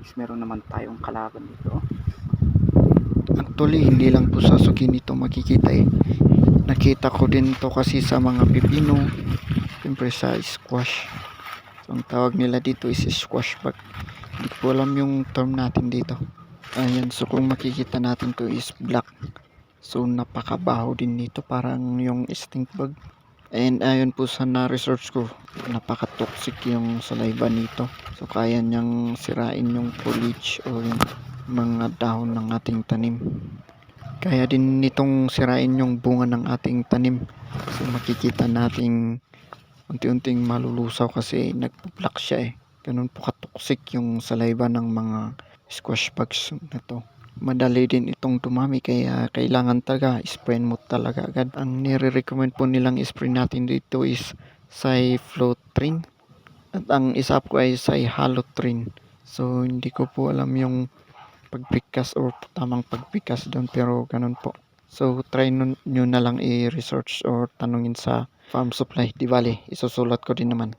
is meron naman tayong kalaban dito. Actually, hindi lang po sa Suginito makikita eh. Nakita ko din to kasi sa mga pipino. Siyempre sa squash. So, ang tawag nila dito is squash bag. Hindi ko alam yung term natin dito. Ayan, so kung makikita natin to is black. So, napakabaho din nito. Parang yung stink bug. And ayon po sa na-research ko, napaka-toxic yung saliva nito. So, kaya niyang sirain yung foliage o yung mga dahon ng ating tanim. Kaya din nitong sirain yung bunga ng ating tanim. So makikita nating unti-unting malulusaw kasi nagpo-black siya eh. Ganun po katoxic yung saliva ng mga squash bugs na to. Madali din itong dumami kaya kailangan talaga spray mo talaga agad. Ang nire-recommend po nilang spray natin dito is Cyflotrin. At ang isa po ay Cyhalotrin. So hindi ko po alam yung pagpikas or tamang pagpikas doon pero ganun po. So try nun, nyo na lang i-research or tanungin sa farm supply. Di bali, isusulat ko din naman.